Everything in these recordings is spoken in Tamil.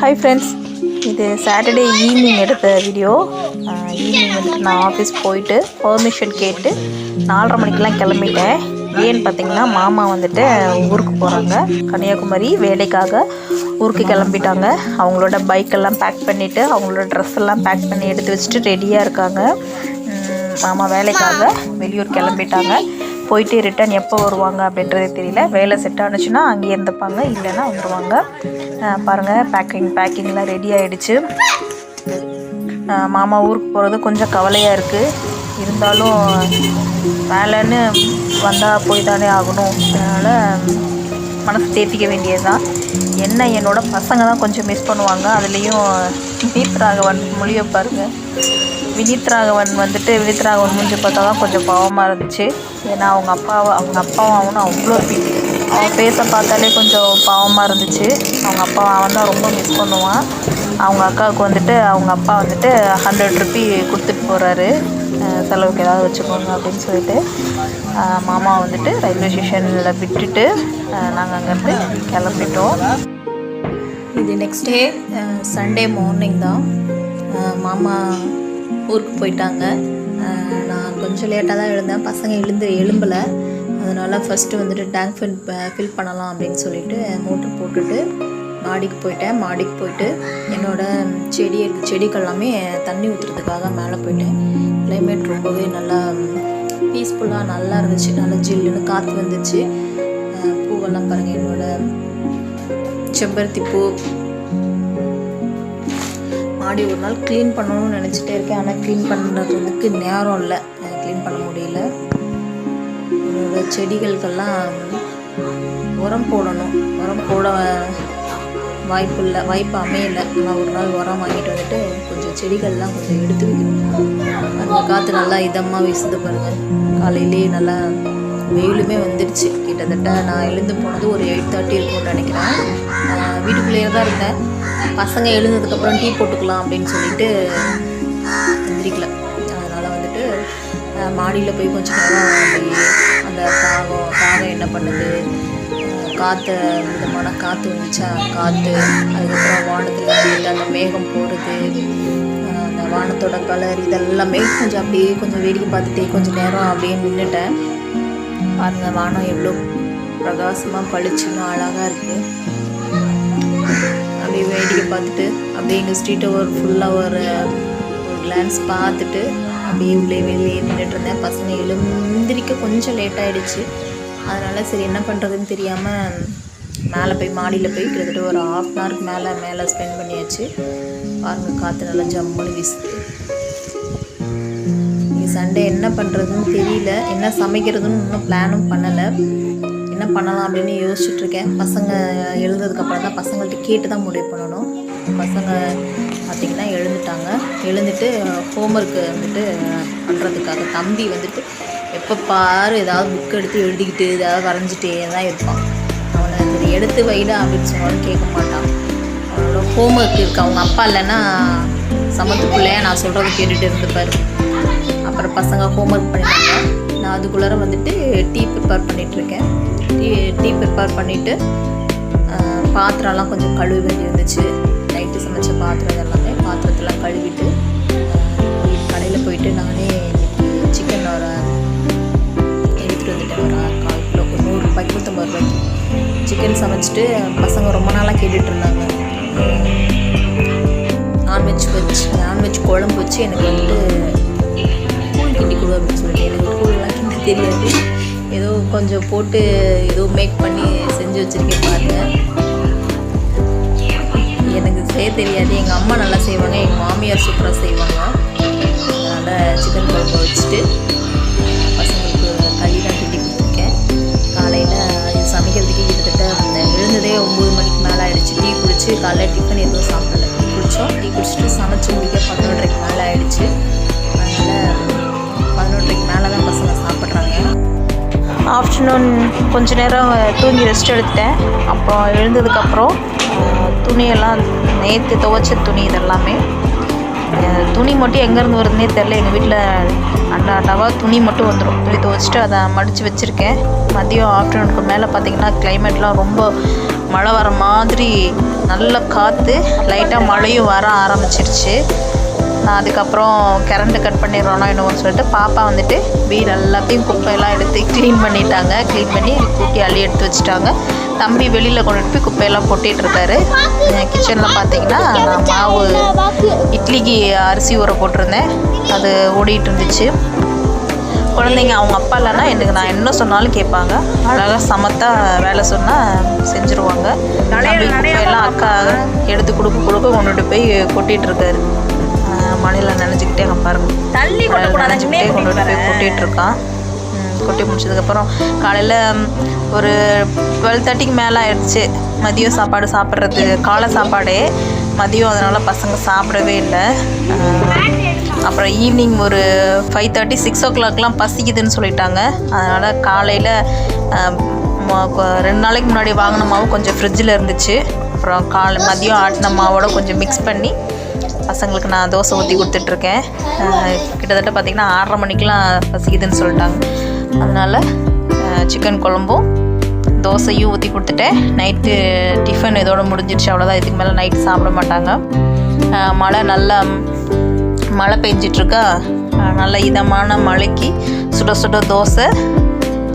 ஹாய் ஃப்ரெண்ட்ஸ் இது சாட்டர்டே ஈவினிங் எடுத்த வீடியோ ஈவினிங் வந்துட்டு நான் ஆஃபீஸ் போயிட்டு பர்மிஷன் கேட்டு நாலரை மணிக்கெலாம் கிளம்பிட்டேன். ஏன்னு பார்த்தீங்கன்னா மாமா வந்துட்டு ஊருக்கு போகிறாங்க கன்னியாகுமரி வேலைக்காக ஊருக்கு கிளம்பிட்டாங்க. அவங்களோட பைக்கெல்லாம் பேக் பண்ணிவிட்டு அவங்களோட ட்ரெஸ் எல்லாம் பேக் பண்ணி எடுத்து வச்சுட்டு ரெடியாக இருக்காங்க. மாமா வேலைக்காக வெளியூர் கிளம்பிட்டாங்க. போயிட்டு ரிட்டர்ன் எப்போ வருவாங்க அப்படின்றதே தெரியல. வேலை செட் ஆனுச்சுன்னா அங்கேயே இருந்துப்பாங்க இல்லைன்னா வந்துடுவாங்க பாருங்கள் பேக்கிங் பேக்கிங்லாம் ரெடி ஆகிடுச்சு மாமா ஊருக்கு போகிறது கொஞ்சம் கவலையாக இருக்குது இருந்தாலும் வேலைன்னு வந்தால் போய் தானே ஆகணும். அதனால் மனசு தேத்திக்க வேண்டியது தான் என்ன என்னோட பசங்க தான் கொஞ்சம் மிஸ் பண்ணுவாங்க. அதுலேயும் வினீத் ராகவன் மொழியை பாருங்கள் வினித் ராகவன் வந்துட்டு வினித் ராகவன் மூஞ்சி பார்த்தா தான் கொஞ்சம் பாவமாக இருந்துச்சு. ஏன்னா அவங்க அப்பாவை அவங்க அப்பாவும் அவனும் அவ்வளோ அவன் பேச பார்த்தாலே கொஞ்சம் பாவமாக இருந்துச்சு. அவங்க அப்பா அவன் தான் ரொம்ப மிஸ் பண்ணுவான். அவங்க அக்காவுக்கு வந்துட்டு அவங்க அப்பா வந்துட்டு ஹண்ட்ரட் ருபி கொடுத்துட்டு போகிறாரு செலவுக்கு ஏதாவது வச்சுக்கோங்க அப்படின்னு சொல்லிட்டு மாமா வந்துட்டு ரயில்வே ஸ்டேஷனில் விட்டுட்டு நாங்கள் அங்கேருந்து கிளம்பிட்டோம். இது நெக்ஸ்ட் டே சண்டே மார்னிங் தான். மாமா ஊருக்கு போயிட்டாங்க. நான் கொஞ்சம் லேட்டாக தான் எழுந்தேன். பசங்க எழுந்து எழும்பலை. அதனால் ஃபஸ்ட்டு வந்துட்டு டேங்க் ஃபில் ஃபில் பண்ணலாம் அப்படின்னு சொல்லிட்டு மோட்ரு போட்டுட்டு மாடிக்கு போயிட்டேன். மாடிக்கு போயிட்டு என்னோட செடி செடிக்கெல்லாமே எல்லாமே தண்ணி ஊற்றுறதுக்காக மேலே போயிட்டேன். கிளைமேட் ரொம்பவே நல்லா பீஸ்ஃபுல்லாக நல்லா இருந்துச்சு. நல்லா ஜில்லுன்னு காற்று வந்துச்சு. பூவெல்லாம் பாருங்கள் என்னோட செம்பருத்தி பூ. மாடி ஒரு நாள் க்ளீன் பண்ணணும்னு நினச்சிட்டே இருக்கேன். ஆனால் க்ளீன் பண்ணுறதுக்கு நேரம் இல்லை. க்ளீன் பண்ண முடியல. என்னோட செடிகளுக்கெல்லாம் உரம் போடணும். உரம் போட வாய்ப்பு இல்லை. வாய்ப்பு அமையலை. நான் ஒரு நாள் உரம் வாங்கிட்டு வந்துட்டு கொஞ்சம் செடிகள்லாம் கொஞ்சம் எடுத்து வைக்கணும். அந்த காற்று நல்லா இதமாக வீசுது பாருங்கள் காலையிலேயே நல்லா வெயிலுமே வந்துடுச்சு. கிட்டத்தட்ட நான் எழுந்து போனது ஒரு எயிட் தேர்ட்டி இருக்கும்னு நினைக்கிறேன். வீட்டுக்குள்ளேயே தான் இருந்தேன். பசங்க எழுந்ததுக்கப்புறம் டீ போட்டுக்கலாம் அப்படின்னு சொல்லிட்டு எந்திரிக்கல. அதனால் வந்துட்டு மாடியில் போய் கொஞ்ச நேரம் அந்த காகம் காகம் என்ன பண்ணுது? காற்று விதமான காற்று வந்துச்சா? காற்று அதுக்கப்புறம் வானத்தில் வந்துட்டு அந்த மேகம் போகிறது அந்த வானத்தோட கலர் இதெல்லாமே கொஞ்சம் அப்படியே கொஞ்சம் வேடிக்கை பார்த்துட்டே கொஞ்சம் நேரம் அப்படியே நின்றுட்டேன் பாருங்க வானம் எவ்வளோ பிரகாசமாக பளிச்சுன்னு அழகாக இருக்குது அப்படியே வேடிக்கை பார்த்துட்டு அப்படியே எங்கள் ஸ்ட்ரீட்டை ஒரு ஃபுல்லாக ஒரு ஒரு கிளான்ஸ் பார்த்துட்டு அப்படியே உள்ளே வெளியே நின்றுட்டு இருந்தேன். பசங்க எழுந்திரிக்க கொஞ்சம் லேட் ஆகிடுச்சு அதனால் சரி என்ன பண்ணுறதுன்னு தெரியாமல் மேலே போய் மாடியில் போய் கிட்டத்தட்ட ஒரு ஹாஃப் அன் ஹவருக்கு மேலே மேலே ஸ்பெண்ட் பண்ணியாச்சு. பாருங்கள் காற்று நல்லா ஜம்முன்னு வீசுது. சண்டே என்ன பண்ணுறதுன்னு தெரியல. என்ன சமைக்கிறதுன்னு இன்னும் பிளானும் பண்ணலை. என்ன பண்ணலாம் அப்படின்னு யோசிச்சுட்ருக்கேன் பசங்க எழுந்ததுக்கப்புறம் தான் பசங்கள்கிட்ட கேட்டு தான் முடிவு பண்ணணும். பசங்க பார்த்திங்கன்னா எழுந்துட்டாங்க. எழுந்துட்டு ஹோம்ஒர்க்கு வந்துட்டு பண்ணுறதுக்காக தம்பி வந்துட்டு எப்போ பாரு ஏதாவது புக் எடுத்து எழுதிக்கிட்டு ஏதாவது வரைஞ்சிட்டே தான் இருப்பான். அவனை சரி எடுத்து வைடா அப்படின்னு சொன்னாலும் கேட்க மாட்டான். அவனோட ஹோம்ஒர்க் இருக்கு. அவங்க அப்பா இல்லைன்னா சமத்து பிள்ளையா நான் சொல்கிறத கேட்டுகிட்டு இருந்துப்பார். அப்புறம் பசங்க ஹோம்ஒர்க் பண்ணிட்டாங்க. நான் அதுக்குள்ளார வந்துட்டு டீ ப்ரிப்பேர் பண்ணிகிட்ருக்கேன் டீ டீ ப்ரிப்பேர் பண்ணிவிட்டு பாத்திரம்லாம் கொஞ்சம் கழுவி வேண்டி இருந்துச்சு நைட்டு சமைச்ச பாத்திரம் எல்லாமே பாத்திரத்தெல்லாம் கழுவிட்டு கடையில் போயிட்டு நானே சிக்கன் ஒரு எடுத்துகிட்டு வந்துட்டேன். ஒரு கால் கிலோ ஒரு நூறுரூபாய்க்கு நூற்றம்பது ரூபாய்க்கு சிக்கன் சமைச்சிட்டு பசங்க ரொம்ப நாளாக கேட்டுட்டு இருந்தாங்க. நான்வெஜ் வச்சு நான்வெஜ் குழம்பு வச்சு எனக்கு வந்து கிண்டி கொடு அப்படின்னு சொல்லிட்டு எனக்கு கூழ்லாம் கிண்ட தெரியாது. ஏதோ கொஞ்சம் போட்டு ஏதோ மேக் பண்ணி செஞ்சு வச்சுருக்கேன் பாருங்கள் எனக்கு செய்ய தெரியாது. எங்கள் அம்மா நல்லா செய்வாங்க எங்கள் மாமியார் சூப்பராக செய்வாங்க. அதனால் சிக்கன் குழம்பு வச்சுட்டு பசங்களுக்கு களி தான் கிண்டி கொடுத்துருக்கேன். காலையில் இது சமைக்கிறதுக்கே கிட்டத்தட்ட அந்த எழுந்ததே ஒம்பது மணிக்கு மேலே ஆகிடுச்சு டீ குடிச்சு காலையில் டிஃபன் எதுவும் சாப்பிடல. டீ குடித்தோம் டீ குடிச்சிட்டு சமைச்சு முடிக்க பதினொன்றரைக்கு மேலே ஆகிடுச்சு அதனால் பதினொன்றரைக்கு மேலே தான் பசங்க சாப்பிட்றாங்க. ஆஃப்டர்நூன் கொஞ்ச நேரம் தூங்கி ரெஸ்ட் எடுத்தேன் அப்புறம் எழுந்ததுக்கப்புறம் துணியெல்லாம் நேற்று துவைச்ச துணி இதெல்லாமே. துணி மட்டும் எங்கேருந்து வருதுன்னே தெரில எங்கள் வீட்டில் அண்டாண்டாவாக துணி மட்டும் வந்துடும் துணி துவைச்சிட்டு அதை மடித்து வச்சுருக்கேன். மதியம் ஆஃப்டர்நூனுக்கு மேலே பார்த்திங்கன்னா கிளைமேட்லாம் ரொம்ப மழை வர மாதிரி நல்ல காற்று லைட்டாக மழையும் வர ஆரம்பிச்சிருச்சு. நான் அதுக்கப்புறம் கரண்ட்டு கட் பண்ணிடுறோனோ என்னவோன்னு சொல்லிட்டு பாப்பா வந்துட்டு வீடு எல்லாத்தையும் குப்பையெல்லாம் எடுத்து க்ளீன் பண்ணிட்டாங்க. க்ளீன் பண்ணி கூட்டி அள்ளி எடுத்து வச்சுட்டாங்க. தம்பி வெளியில் கொண்டுட்டு போய் குப்பையெல்லாம் கொட்டிகிட்டு இருக்காரு. கிச்சனில் பார்த்தீங்கன்னா நான் மாவு இட்லிக்கு அரிசி ஊற போட்டிருந்தேன். அது ஓடிட்டு இருந்துச்சு. குழந்தைங்க அவங்க அப்பா இல்லைன்னா எனக்கு நான் என்ன சொன்னாலும் கேட்பாங்க. அழகாக சமத்தாக வேலை சொன்னால் செஞ்சுருவாங்க. தம்பி குப்பையெல்லாம் அக்கா எடுத்து கொடுக்க கொடுக்க கொண்டுட்டு போய் கொட்டிகிட்டு இருக்காரு. மழையில் நினைஞ்சிக்கிட்டே அங்கே பாருங்க. தள்ளி நினைஞ்சிக்கிட்டே கொண்டுட்டு போய் கொட்டிகிட்டு இருக்கான் கொட்டி முடிச்சதுக்கப்புறம் காலையில் ஒரு டுவெல் தேர்ட்டிக்கு மேலே ஆயிடுச்சு. மதியம் சாப்பாடு சாப்பிட்றது. காலை சாப்பாடே. மதியம் அதனால் பசங்க சாப்பிடவே இல்லை. அப்புறம் ஈவினிங் ஒரு ஃபைவ் தேர்ட்டி சிக்ஸ் ஓ கிளாக்லாம் பசிக்குதுன்னு சொல்லிட்டாங்க. அதனால் காலையில் ரெண்டு நாளைக்கு முன்னாடி வாங்கின மாவு கொஞ்சம் ஃப்ரிட்ஜில் இருந்துச்சு. அப்புறம் காலை மதியம் ஆட்டின மாவோட கொஞ்சம் மிக்ஸ் பண்ணி பசங்களுக்கு நான் தோசை ஊற்றி கொடுத்துட்ருக்கேன். கிட்டத்தட்ட பார்த்திங்கன்னா ஆறரை மணிக்கெலாம் பசிக்குதுன்னு சொல்லிட்டாங்க. அதனால் சிக்கன் குழம்பும் தோசையும் ஊற்றி கொடுத்துட்டேன். நைட்டு டிஃபன் இதோட முடிஞ்சிடுச்சு அவ்வளோதான் இதுக்கு மேலே நைட் சாப்பிட மாட்டாங்க. மழை நல்லா மழை பெஞ்சிட்ருக்கா? நல்ல இதமான மழைக்கு சுட சுட தோசை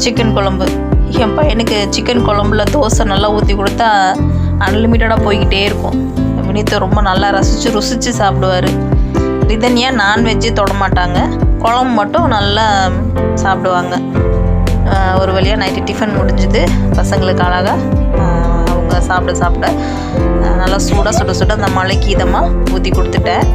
சிக்கன் குழம்பு. என் பையனுக்கு சிக்கன் குழம்புல தோசை நல்லா ஊற்றி கொடுத்தா அன்லிமிட்டடாக போய்கிட்டே இருக்கும். வினித்தை ரொம்ப நல்லா ரசித்து ருசித்து சாப்பிடுவார். ரிதன்யா நான்வெஜ்ஜு தொடமாட்டாங்க குழம்பு மட்டும் நல்லா சாப்பிடுவாங்க. ஒரு வழியாக நைட்டு டிஃபன் முடிஞ்சுது. பசங்களுக்கு அழகாக அவங்க சாப்பிட சாப்பிட நல்லா சூடாக சுட சுட அந்த மழைக்கு இதமாக ஊற்றி கொடுத்துட்டேன்.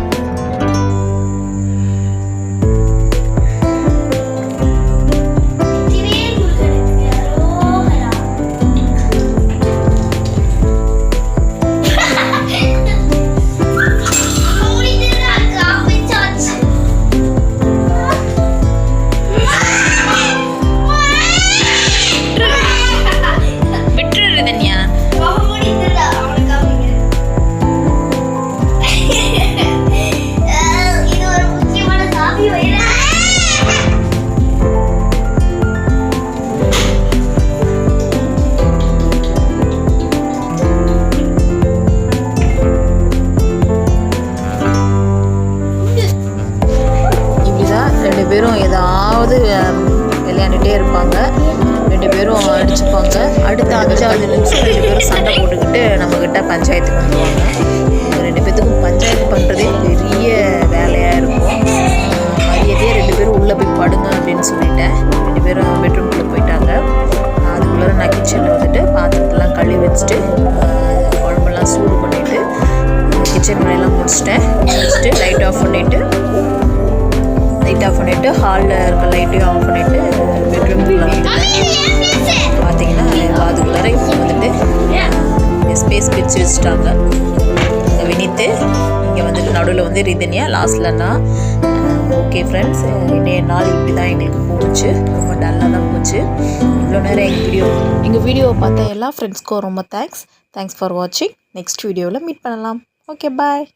பஞ்சாயத்துக்கு வந்துடுவாங்க இவங்க ரெண்டு பேத்துக்கும் பஞ்சாயத்து பண்ணுறதே பெரிய வேலையாக இருக்கும். மரியாதையாக ரெண்டு பேரும் உள்ளே போய் படுங்க அப்படின்னு சொல்லிட்டேன். ரெண்டு பேரும் பெட்ரூம்குள்ளே போயிட்டாங்க. அதுக்குள்ளே நான் கிச்சனில் வந்துட்டு பாத்திரத்தெல்லாம் கழுவி வச்சுட்டு அஹ், குழம்பெல்லாம் சூடு பண்ணிவிட்டு கிச்சன் வேலையெல்லாம் முடிச்சிட்டேன். முடிச்சுட்டு லைட் ஆஃப் பண்ணிவிட்டு லைட் ஆஃப் பண்ணிவிட்டு ஹாலில் இருக்க லைட்டையும் ஆஃப் பண்ணிவிட்டு பெட்ரூம்குள்ளே வந்துட்டேன் பார்த்தீங்கன்னா அதுக்குள்ளார இப்போ வந்துட்டு ஸ்பேஸ் பிரித்து வச்சுட்டாங்க. இங்கே வினித்து இங்கே வந்துட்டு நடுவில் வந்து ரிதன்யா லாஸ்ட்லன்னா ஓகே ஃப்ரெண்ட்ஸ் இன்றைய நாள் இப்படி தான் எங்களுக்கு போச்சு. ரொம்ப டல்லாக தான் போச்சு. இவ்வளோ நேரம் எங்கள் வீடியோ எங்கள் வீடியோவை பார்த்த எல்லா ஃப்ரெண்ட்ஸ்க்கும் ரொம்ப தேங்க்ஸ் தேங்க்ஸ் ஃபார் வாட்சிங் நெக்ஸ்ட் வீடியோவில் மீட் பண்ணலாம். Okay bye